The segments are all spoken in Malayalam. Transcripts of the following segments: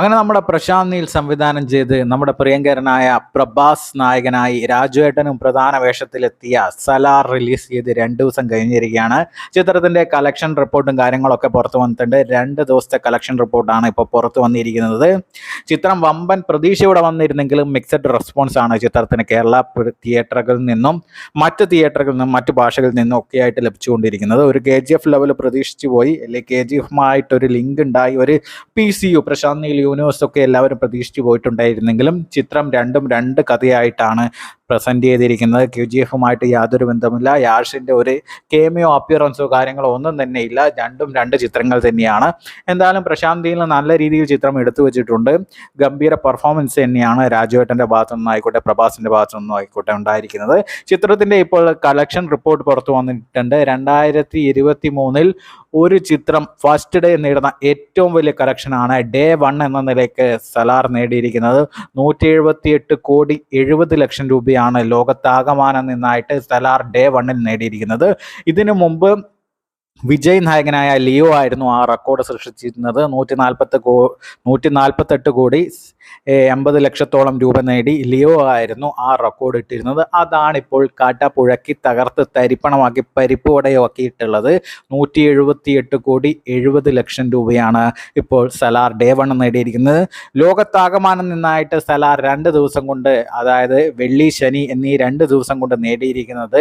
അങ്ങനെ നമ്മുടെ പ്രശാന്ത് നീൽ സംവിധാനം ചെയ്ത് നമ്മുടെ പ്രിയങ്കരനായ പ്രഭാസ് നായകനായി രാജുവേട്ടനും പ്രധാന വേഷത്തിലെത്തിയ സലാർ റിലീസ് ചെയ്ത് രണ്ട് ദിവസം കഴിഞ്ഞിരിക്കുകയാണ്. ചിത്രത്തിന്റെ കളക്ഷൻ റിപ്പോർട്ടും കാര്യങ്ങളൊക്കെ പുറത്തു വന്നിട്ടുണ്ട്. രണ്ട് ദിവസത്തെ കളക്ഷൻ റിപ്പോർട്ടാണ് ഇപ്പോൾ പുറത്തു വന്നിരിക്കുന്നത്. ചിത്രം വമ്പൻ പ്രതീക്ഷയോടെ വന്നിരുന്നെങ്കിലും മിക്സഡ് റെസ്പോൺസ് ആണ് ചിത്രത്തിന് കേരള തിയേറ്ററുകളിൽ നിന്നും മറ്റ് തിയേറ്ററുകളിൽ നിന്നും മറ്റ് ഭാഷകളിൽ നിന്നും ഒക്കെ ആയിട്ട് ലഭിച്ചുകൊണ്ടിരിക്കുന്നത്. ഒരു കെ ജി എഫ് ലെവൽ പ്രതീക്ഷിച്ചു പോയി. അല്ലെങ്കിൽ കെ ജി എഫുമായിട്ടൊരു ലിങ്ക് ഉണ്ടായി. ഒരു P C U Prashanth Neel universe ഒക്കെ എല്ലാവരും പ്രതീക്ഷിച്ചു പോയിട്ടുണ്ടായിരുന്നെങ്കിലും ചിത്രം രണ്ടും രണ്ട് കഥയായിട്ടാണ് പ്രസന്റ് ചെയ്തിരിക്കുന്നത് ക്യു ജി എഫുമായിട്ട് യാതൊരു ബന്ധമില്ല യാഷിന്റെ ഒരു കേമിയോ അപ്പിയറൻസോ കാര്യങ്ങളോ ഒന്നും തന്നെ ഇല്ല. രണ്ടും രണ്ട് ചിത്രങ്ങൾ തന്നെയാണ്. എന്തായാലും പ്രശാന്തിയിൽ നല്ല രീതിയിൽ ചിത്രം എടുത്തു വെച്ചിട്ടുണ്ട്. ഗംഭീര പെർഫോമൻസ് തന്നെയാണ് രാജുവേട്ടന്റെ ഭാഗത്തു നിന്നായിക്കോട്ടെ പ്രഭാസിന്റെ ഭാഗത്തു നിന്നും ആയിക്കോട്ടെ ഉണ്ടായിരിക്കുന്നത്. ചിത്രത്തിന്റെ ഇപ്പോൾ കളക്ഷൻ റിപ്പോർട്ട് പുറത്തു വന്നിട്ടുണ്ട്. രണ്ടായിരത്തി ഇരുപത്തി മൂന്നിൽ ഒരു ചിത്രം ഫസ്റ്റ് ഡേ നേടുന്ന ഏറ്റവും വലിയ കളക്ഷനാണ് ഡേ വൺ എന്ന നിലയ്ക്ക് സലാർ നേടിയിരിക്കുന്നത്. നൂറ്റി എഴുപത്തി എട്ട് കോടി എഴുപത് ലക്ഷം രൂപയാണ് ലോകത്താകമാനം നിന്നായിട്ട് സ്റ്റെലാർ ഡേ വണ്ണിൽ നേടിയിരിക്കുന്നത്. ഇതിനു മുമ്പ് വിജയ് നായകനായ ലിയോ ആയിരുന്നു ആ റെക്കോർഡ് സൃഷ്ടിച്ചിരുന്നത്. നൂറ്റി നാൽപ്പത്തി കോ നൂറ്റി നാൽപ്പത്തെട്ട് കോടി എൺപത് ലക്ഷത്തോളം രൂപ നേടി ലിയോ ആയിരുന്നു ആ റെക്കോർഡ് ഇട്ടിരുന്നത്. അതാണിപ്പോൾ കാട്ടാപ്പുഴക്കി തകർത്ത് തരിപ്പണമാക്കി പരിപ്പുവടയാക്കിയിട്ടുള്ളത്. നൂറ്റി എഴുപത്തി എട്ട് കോടി എഴുപത് ലക്ഷം രൂപയാണ് ഇപ്പോൾ സലാർ ഡേ വൺ നേടിയിരിക്കുന്നത്. ലോകത്താകമാനം നിന്നായിട്ട് സലാർ രണ്ട് ദിവസം കൊണ്ട് അതായത് വെള്ളി ശനി എന്നീ രണ്ട് ദിവസം കൊണ്ട് നേടിയിരിക്കുന്നത്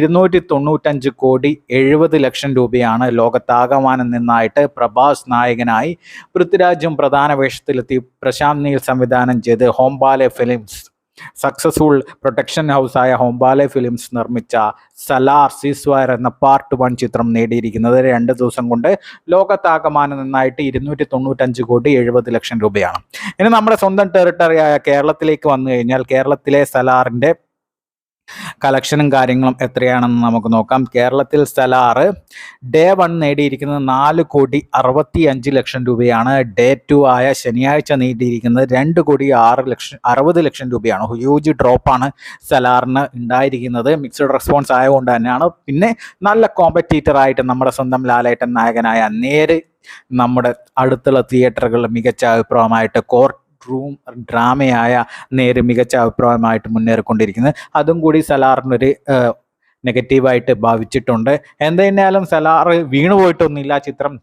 ഇരുന്നൂറ്റി തൊണ്ണൂറ്റഞ്ച് കോടി എഴുപത് ലക്ഷം രൂപയാണ് ലോകത്താകമാനം നിന്നായിട്ട് പ്രഭാസ് നായകനായി പൃഥ്വിരാജും പ്രധാന വേഷത്തിലെത്തി പ്രശാന്ത് നീൽ സംവിധാനം ചെയ്ത് ഹോംബാലെ ഫിലിംസ് സക്സസ്ഫുൾ പ്രൊട്ടക്ഷൻ ഹൗസായ ഹോംബാലെ ഫിലിംസ് നിർമ്മിച്ച സലാർ സീസ്വയർ എന്ന പാർട്ട് വൺ ചിത്രം നേടിയിരിക്കുന്നത് രണ്ട് ദിവസം കൊണ്ട് ലോകത്താകമാനം നിന്നായിട്ട് ഇരുന്നൂറ്റി തൊണ്ണൂറ്റഞ്ച് കോടി എഴുപത് ലക്ഷം രൂപയാണ്. ഇനി നമ്മുടെ സ്വന്തം ടെറിട്ടറിയായ കേരളത്തിലേക്ക് വന്നു കഴിഞ്ഞാൽ കേരളത്തിലെ സലാറിന്റെ കളക്ഷനും കാര്യങ്ങളും എത്രയാണെന്ന് നമുക്ക് നോക്കാം. കേരളത്തിൽ സ്ഥലാറ് ഡേ വൺ നേടിയിരിക്കുന്നത് നാല് കോടി അറുപത്തി അഞ്ച് ലക്ഷം രൂപയാണ്. ഡേ ടു ആയ ശനിയാഴ്ച നേടിയിരിക്കുന്നത് രണ്ട് കോടി ആറ് ലക്ഷം അറുപത് ലക്ഷം രൂപയാണ്. ഹ്യൂജ് ഡ്രോപ്പാണ് സ്റ്റലാറിന് ഉണ്ടായിരിക്കുന്നത്. മിക്സഡ് റെസ്പോൺസ് ആയതുകൊണ്ട് തന്നെയാണ്. പിന്നെ നല്ല കോമ്പറ്റീറ്റർ ആയിട്ട് നമ്മുടെ സ്വന്തം ലാലേട്ടൻ നായകനായ നേര് നമ്മുടെ അടുത്തുള്ള തിയേറ്ററുകളിൽ മികച്ച അഭിപ്രായമായിട്ട് കോർട്ട് റൂം ഡ്രാമയായ നേര് മികച്ച അഭിപ്രായമായിട്ട് മുന്നേറിക്കൊണ്ടിരിക്കുന്നത്. അതും കൂടി സലാറിനൊരു നെഗറ്റീവായിട്ട് ഭാവിച്ചിട്ടുണ്ട്. എന്തായാലും സലാർ വീണുപോയിട്ടൊന്നുമില്ല. ചിത്രം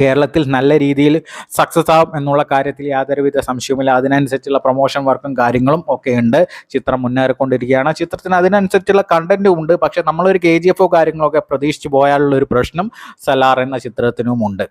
കേരളത്തിൽ നല്ല രീതിയിൽ സക്സസ് ആവും എന്നുള്ള കാര്യത്തിൽ യാതൊരുവിധ സംശയവുമില്ല. അതിനനുസരിച്ചുള്ള പ്രൊമോഷൻ വർക്കും കാര്യങ്ങളും ഒക്കെ ഉണ്ട്. ചിത്രം മുന്നേറിക്കൊണ്ടിരിക്കുകയാണ്. ചിത്രത്തിന് അതിനനുസരിച്ചുള്ള കണ്ടന്റും ഉണ്ട്. പക്ഷെ നമ്മളൊരു കെ ജി എഫോ കാര്യങ്ങളൊക്കെ പ്രതീക്ഷിച്ചു പോയാലുള്ള ഒരു പ്രശ്നം സലാർ എന്ന ചിത്രത്തിനും ഉണ്ട്